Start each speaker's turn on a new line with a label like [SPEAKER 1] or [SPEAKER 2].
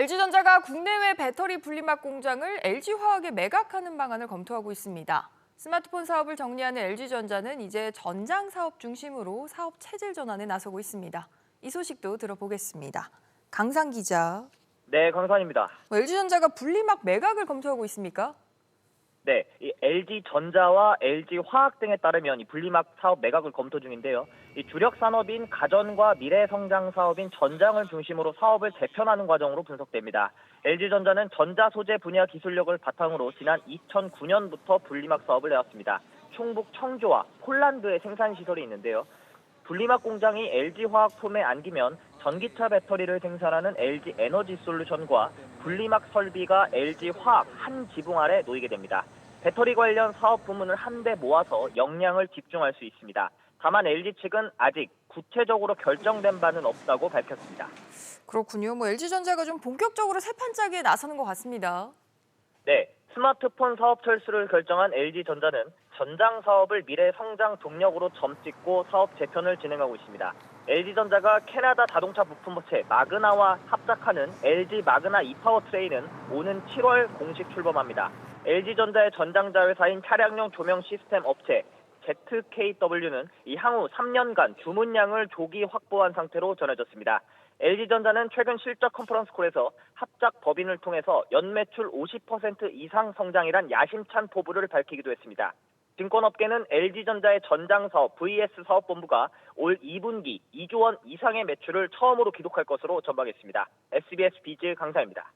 [SPEAKER 1] LG전자가 국내외 배터리 분리막 공장을 LG화학에 매각하는 방안을 검토하고 있습니다. 스마트폰 사업을 정리하는 LG전자는 이제 전장 사업 중심으로 사업 체질 전환에 나서고 있습니다. 이 소식도 들어보겠습니다. 강상 기자,
[SPEAKER 2] 네, 강산입니다.
[SPEAKER 1] LG전자가 분리막 매각을 검토하고 있습니까?
[SPEAKER 2] 네, 이 LG 전자와 LG 화학 등에 따르면 이 분리막 사업 매각을 검토 중인데요. 이 주력 산업인 가전과 미래 성장 사업인 전장을 중심으로 사업을 재편하는 과정으로 분석됩니다. LG 전자는 전자 소재 분야 기술력을 바탕으로 지난 2009년부터 분리막 사업을 해왔습니다. 충북 청주와 폴란드에 생산 시설이 있는데요. 분리막 공장이 LG 화학 품에 안기면 전기차 배터리를 생산하는 LG 에너지 솔루션과 분리막 설비가 LG 화학 한 지붕 아래 놓이게 됩니다. 배터리 관련 사업 부문을 한데 모아서 역량을 집중할 수 있습니다. 다만 LG 측은 아직 구체적으로 결정된 바는 없다고 밝혔습니다.
[SPEAKER 1] 그렇군요. 뭐 LG전자가 좀 본격적으로 새 판짜기에 나서는 것 같습니다.
[SPEAKER 2] 네, 스마트폰 사업 철수를 결정한 LG전자는 전장 사업을 미래 성장 동력으로 점찍고 사업 재편을 진행하고 있습니다. LG전자가 캐나다 자동차 부품 업체 마그나와 합작하는 LG 마그나 이파워 트레이는 오는 7월 공식 출범합니다. LG전자의 전장자 회사인 차량용 조명 시스템 업체 ZKW는 이 향후 3년간 주문량을 조기 확보한 상태로 전해졌습니다. LG전자는 최근 실적 컨퍼런스콜에서 합작 법인을 통해서 연매출 50% 이상 성장이란 야심찬 포부를 밝히기도 했습니다. 증권업계는 LG전자의 전장사업 VS 사업본부가 올 2분기 2조 원 이상의 매출을 처음으로 기록할 것으로 전망했습니다. SBS 비즈 강사입니다.